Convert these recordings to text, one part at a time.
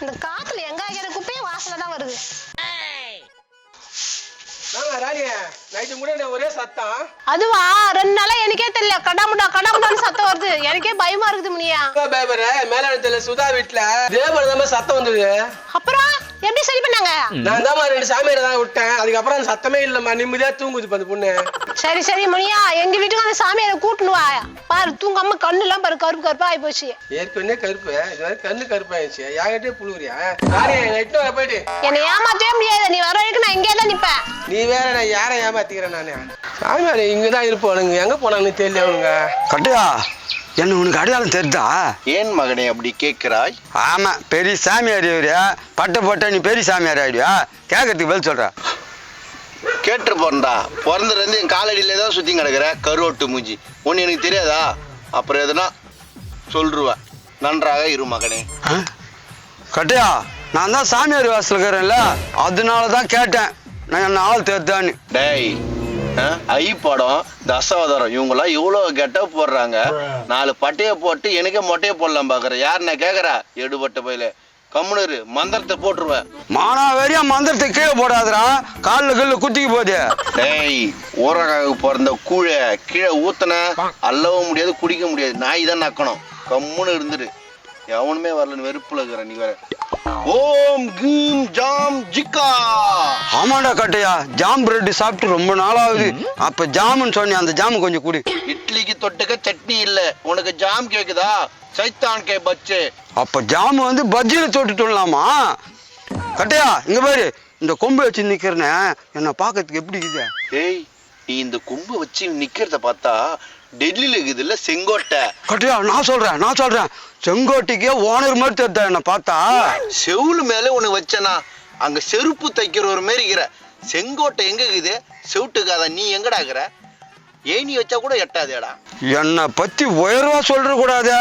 இந்த காத்துல எங்க வைக்கிற குப்பையும் வாசனை தான் வருது. அதுவா? ரெண்டு நாளா எனக்கே தெரியல. கடாமுடா கடாமுடான்னு சத்தம் வருது. எனக்கே பயமா இருக்குது முனியா. பேப்பர் மேலாளத்துல சுதா வீட்டுல தேவபுரம் தான் சத்தம் வந்தது. அப்புறம்? எப்படி சரி பண்ணாங்க? நான் தான் ரெண்டு சாமியாரை தான் விட்டேன். அதுக்கப்புறம் அந்த சத்தமே இல்லம்மா. நிம்மதியா தூங்குது அந்த பொண்ணு. சரி சரி முனியா. எங்க வீட்டுக்கு அந்த சாமியாரை கூட்டுனு வா. பாரு தூங்காம கண்ணு எல்லாம் பாரு கருப்பு கருப்பா ஆயி போச்சு ஏற்கனவே கருப்பு. இது மாதிரி கண்ணு கருப்பாயிடுச்சு. யார்கிட்டயே புழுகுறியா? ராணி நைட்டு வர போயிட்டு. என்னை ஏமாத்தவே முடியாது. நீ வர வரைக்கும் நான் இங்கே தான் நிப்பேன். நீ வேற நான் யாரை ஏமாத்திக்கிறேன் நானு? சாமியார் இங்கதான் இருப்பானுங்க. எங்க போனாங்கன்னு தெரியல அவனுங்க. கட்டையா? என்ன உனக்கு அடையாளம் தெரிதா ஏன் மகனே அப்படி கேட்கிறாய்? ஆமா பெரிய சாமியார் இவரு. பட்டை போட்ட நீ பெரிய சாமியார் ஆயிடுவியா கேட்கறதுக்கு பதில் சொல்ற. கேட்டு போறா பிறந்ததுலேருந்து என் காலடியில தான் சுத்தி கிடக்குற கருவட்டு மூஞ்சி. ஒன்று எனக்கு தெரியாதா? அப்புறம் எதுனா சொல்லிருவேன் நன்றாக இரு மகனே? கட்டையா நான் தான் சாமியார் வாசல் இருக்கிறேன்ல. அதனால தான் கேட்டேன். நான் என்ன ஆள் தெரிதான்னு. டேய் ஐ படம் தசவதரம் இவங்கெல்லாம் இவ்வளோ கெட்ட போடுறாங்க. நாலு பட்டையை போட்டு எனக்கே மொட்டையை போடலாம் பார்க்குறேன் யார் நான் கேட்குறா எடுபட்ட பையில. கம்முனரு மந்திரத்தை போட்டுருவேன். மானாவேரியா மந்திரத்தை கீழே போடாதடா. காலில் கல்லு குத்திக்கு போகுது. டேய் ஊரகாவுக்கு பிறந்த கூழை கீழே ஊத்துன அள்ளவும் முடியாது குடிக்க முடியாது. நாய் தான் நக்கணும். கம்முன்னு இருந்துரு. எவனுமே வரலன்னு வெறுப்புல இருக்கிற நீ வேற. ஓம் கீம் ஜாம் ஜிக்கா. ஆமாடா கட்டையா ஜாம் பிரெட் சாப்பிட்டு ரொம்ப நாள் ஆகுது அப்ப ஜாமுன்னு சொன்னேன் அந்த ஜாமு கொஞ்சம் குடி. இட்லிக்கு தொட்டுக்க சட்னி இல்ல. உனக்கு ஜாம் கேக்குதா? சைத்தான் கே பச்சே அப்ப ஜாமு வந்து பஜ்ஜியில தொட்டுட்டுலாமா கட்டையா இங்க பாரு. இந்த கொம்பு வச்சு நிக்கிறனே என்ன பார்க்கறதுக்கு எப்படி இருக்குது? ஏய் நீ இந்த கொம்பு வச்சு நிக்கிறத பார்த்தா டெல்லியில இருக்குது இல்ல செங்கோட்டை. கட்டையா நான் சொல்றேன் நான் சொல்றேன். செங்கோட்டைக்கே ஓனர் மாதிரி தெரிதா என்ன பார்த்தா? செவுளு மேல உனக்கு வச்சனா அங்க செருப்பு தைக்கிற ஒரு மாரி இருக்கிற. செங்கோட்டை எங்க இருக்குது? செவுட்டுக்காத நீ எங்கடா இருக்கிற? ஏணி வச்சா கூட எட்டாதேடா. என்னை பத்தி உயர்வா சொல்ற கூடாது.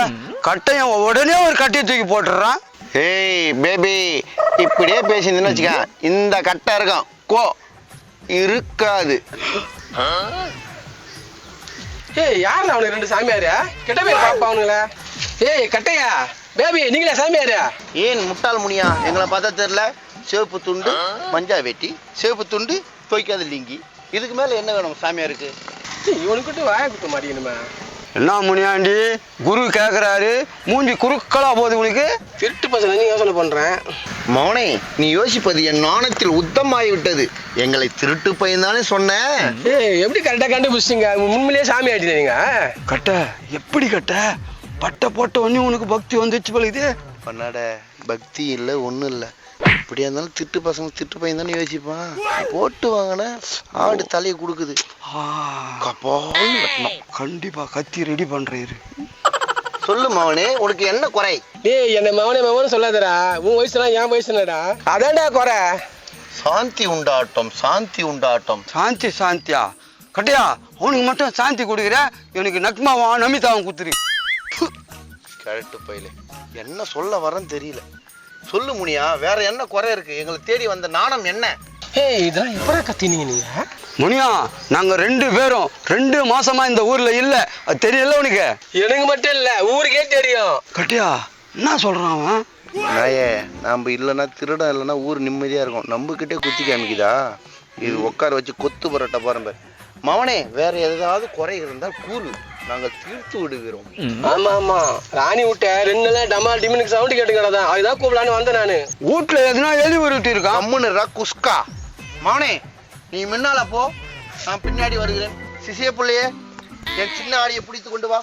கட்டையன் உடனே ஒரு கட்டையை தூக்கி போட்டுடுறான். ஏய் பேபி இப்படியே பேசியிருந்தேன்னு வச்சுக்க. இந்த கட்டை இருக்கும். கோ. இருக்காது. ஏய் யாருண்ணா அவனுக்கு ரெண்டு சாமியாரு? கெட்ட பேர் பாப்பா அவனுங்கள. ஏய் கட்டையா பேபி நீங்களா சாமியாரு. ஏன் முட்டாள் முனியா? எங்களை பார்த்தா தெரியல. சிவப்பு துண்டு மஞ்சா வெட்டி சிவப்பு துண்டு துவைக்காத லிங்கி. இதுக்கு மேல என்ன வேணும் சாமியாருக்கு? இவனுக்கிட்ட வாய குத்த மாட்டேங்கணுமா என்ன முனியாண்டி? குரு கேக்குறாரு. மூஞ்சி குறுக்களா போகுது உனக்கு? திருட்டு பசங்க நீ யோசனை பண்றேன் மௌனே நீ யோசிப்பது என் நாணத்தில் உத்தமாகி விட்டது எங்களை திருட்டு பையன் தானே சொன்னேன் ஏய் எப்படி கரெக்டா கண்டுபிடிச்சிங்க உண்மையிலேயே சாமி ஆயிட்டீங்க நீங்க. கட்ட எப்படி கட்ட? பட்டை போட்ட உடனே உனக்கு பக்தி வந்துச்சு பழகுது பண்ணாட பக்தி இல்லை ஒன்றும் இல்லை. இப்படியா இருந்தாலும் திட்டு பசங்க திட்டு பையன் தானே யோசிப்பான். போட்டு வாங்கின ஆடு தலையை கொடுக்குது. கண்டிப்பா கத்தி ரெடி பண்றாரு. சொல்லு மவனே உனக்கு என்ன குறை? ஏய் என்ன மவனே மவனு சொல்லாதடா. உன் வயசுலாம் என் வயசுனடா அதான்டா குறை. சாந்தி உண்டாட்டம் சாந்தி உண்டாட்டம். சாந்தி சாந்தியா? கட்டையா அவனுக்கு மட்டும் சாந்தி கொடுக்குற? இவனுக்கு நக்மாவும் நமிதாவும் குத்துரு கரெக்டு பையில. என்ன சொல்ல வரேன்னு தெரியல. சொல்லு முனியா வேற என்ன குறை இருக்கு? எங்களை தேடி வந்த நாணம் என்ன? ஏய் இதெல்லாம் எப்படா கத்தினீங்க நீங்க? முனியா நாங்க ரெண்டு பேரும் ரெண்டு மாசமா இந்த ஊர்ல இல்ல. அது தெரியல உனக்கு? எனக்கு மட்டும் இல்ல ஊருக்கே தெரியும். கட்டையா? என்ன சொல்றான் அவன்? நாயே நம்ம இல்லைன்னா திருடம் இல்லைன்னா ஊர் நிம்மதியா இருக்கும். நம்ம கிட்டே குத்தி காமிக்குதா? இது உட்கார வச்சு கொத்து பரோட்டா பாருங்க மவனே வேற ஏதாவது குறை இருந்தால் கூறு. நாங்கள் தீர்த்து விடுகிறோம். ஆமா ஆமா. ராணி விட்ட ரெண்டு நாள் டமா டிமினுக்கு சவுண்ட் கேட்டு கிடதான் அதுதான் கூப்பிடலான்னு வந்தேன் நானு. வீட்டுல எதுனா எழுதி விட்டு இருக்கான் அம்முன்னு குஸ்கா. மவனே நீ முன்னால போ. நான் பின்னாடி வருகிறேன். சிசிய பிள்ளையே என் சின்ன ஆடியை பிடித்து கொண்டு வா.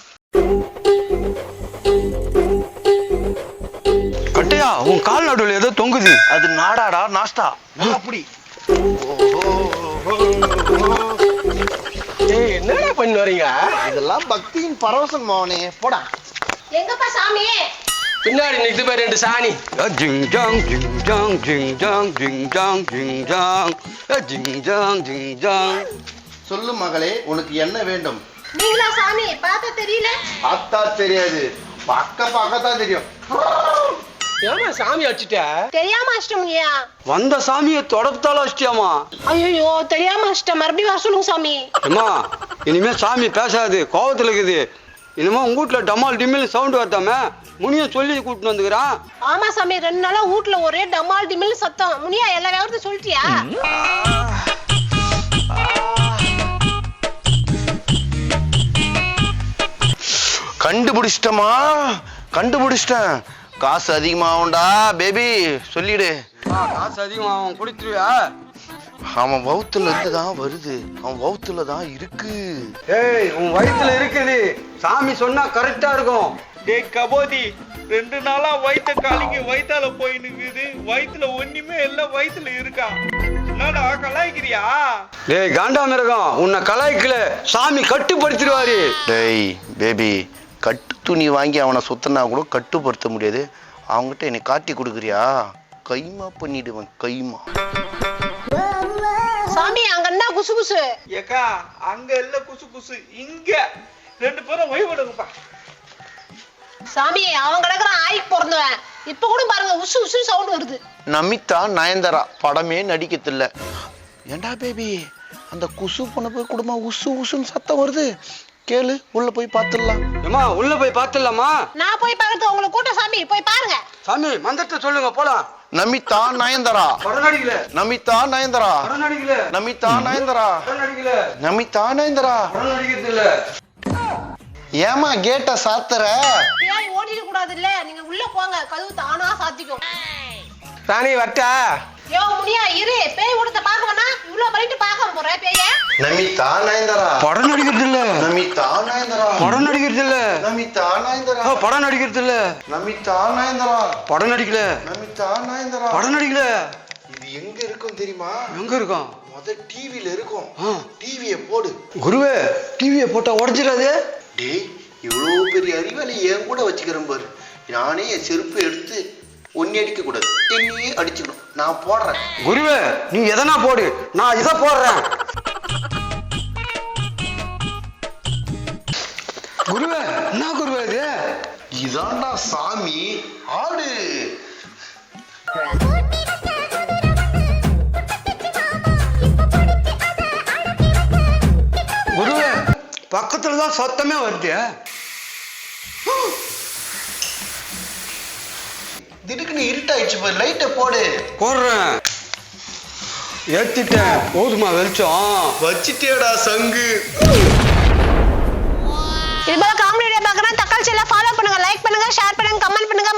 கட்டையா உன் கால் நடுவில் ஏதோ தொங்குது. அது நாடாடா நாஸ்டா அப்படி. ஏய் என்னடா பண்ணி வரீங்க இதெல்லாம் பக்தியின் பரவசம் மவனே. போடா. எங்கப்பா சாமி? பின்னாடி நிக்குது பாரு ரெண்டு சாணி. ஜிங் ஜாங் ஜிங் ஜாங் ஜிங் ஜாங் ஜிங் ஜாங் ஜிங் ஜாங். ஜிங் ஜாங் ஜிங் ஜாங். சொல்லு மகளே உனக்கு என்ன வேண்டும்? நீங்களா சாமி? பார்த்தா தெரியல. பார்த்தா தெரியாது. பக்க பக்கத்தான் தெரியும். ஏமா சாமி அடிச்சுட்ட? தெரியாம அஷ்டம் முனியா வந்த சாமியை தொடர்த்தால வச்சிட்டியாமா ஐயோ தெரியாம அஷ்டம் மறுபடியும் வர சொல்லுங்க சாமி. அம்மா இனிமே சாமி பேசாது கோவத்துல இருக்குது. என்னமோ உங்க வீட்டுல டமால் டிமில் சவுண்ட் வருதாமே முனிய சொல்லி கூட்டிட்டு வந்துக்கிறான். ஆமா சாமி ரெண்டு நாளா வீட்ல ஒரே டமால் டிமில் சத்தம். முனியா எல்லா விவரத்தையும் சொல்லிட்டியா? கண்டுபிடிச்சிட்டமா கண்டுபிடிச்சிட்டேன். காசு அதிகமாகும்டா பேபி சொல்லிடு. காசு அதிகம் அவன் குடிச்சிருவியா? அவன் வவுத்துல இருந்து தான் வருது. அவன் வவுத்துல தான் இருக்கு. ஏய் உன் வயித்துல இருக்குது சாமி சொன்னா கரெக்டா இருக்கும். டேய் கபோதி ரெண்டு நாளா வயித்த காலிக்கு வயித்தால போய் நிக்குது. வயித்துல ஒண்ணுமே இல்ல வயித்துல இருக்கா? என்னடா கலாய்க்கிறியா? டேய் காண்டாமிருகம் உன்னை கலாய்க்கல. சாமி கட்டுப்படுத்திடுவாரு. டேய் பேபி கட்டு துணி வாங்கி அவனை சுத்தினா கூட கட்டுப்படுத்த முடியாது. அவங்ககிட்ட என்னை காட்டி கொடுக்குறியா? கைமா பண்ணிடுவேன் கைமா. சாமி அங்க என்ன குசு குசு. ஏக்கா அங்க இல்ல குசு குசு இங்க. ரெண்டு பேரும் ஓய்வெடுங்கப்பா சாமி அவன் கிடக்குறான் ஆய்க்கு பிறந்தவன். இப்ப கூட பாருங்க உசு உசு சவுண்ட் வருது. நமிதா நயன்தாரா படமே நடிக்கத்தில்ல. ஏண்டா பேபி அந்த குசு பொண்ணு போய் குடும்பம் உசு உசுன்னு சத்தம் வருது. கேளு உள்ள போய் பார்த்துடலாம். ஏமா உள்ள போய் பார்த்துடலாமா? நான் போய் பார்க்கறது உங்களை கூட்டம் சாமி. போய் பாருங்க. சாமி மந்திரத்தை சொல்லுங்க போலாம். நமிதா நயன்தாரா. நமிதா நயன்தாரா. நமிதா நயன்தாரா. நமிதா நயன்தாரா. ஏமா கேட்ட சாத்துற? ஓடிட கூடாது இல்ல நீங்க உள்ள போங்க. கதவு தானா சாத்திக்கும். ராணி வரட்டா யோ முனியா இரு. பேய் ஓடத்தை பார்க்க வேணா இவ்வளவு பண்ணிட்டு பார்க்க போறேன் பேய? நமிதா நயன்தாரா படம் நடிக்கிறது இல்ல நமிதா நயன்தாரா படம் நடிக்கிறது இல்ல நமிதா நயன்தாரா படம் நடிக்கிறது இல்ல நமிதா நயன்தாரா படம் நடிக்கல. நமிதா நயன்தாரா படம் நடிக்கல. இது எங்க இருக்கும் தெரியுமா? எங்க இருக்கான் முத டிவில இருக்கும். டிவிய போடு. குருவே டிவியை போட்டா உடஞ்சிடாது டேய் இவ்வளவு பெரிய அறிவாளி என் கூட வச்சுக்கிறேன் பாரு. நானே என் செருப்பு எடுத்து ஒன்னி அடிக்க கூடாது என்னையே அடிச்சுக்கணும் நான் போடுறேன். குருவே நீ எதனா போடு. நான் இதை போடுறேன். குருவே என்ன குருவே இது? இதான்டா சாமி ஆடு. குருவே பக்கத்துல தான் சத்தமே வருது. திடுக்குன்னு இருட்டாயிடுச்சு பாரு லைட்டை போடு. போடுறேன். ஏத்திட்டேன். போதுமா வெளிச்சம். வச்சிட்டேடா சங்கு. இது போல காமெடி வீடியோ பார்க்கணும் தக்காளி சேனலை ஃபாலோ பண்ணுங்க லைக் பண்ணுங்க ஷேர் பண்ணுங்க கமெண்ட் பண்ணுங்க.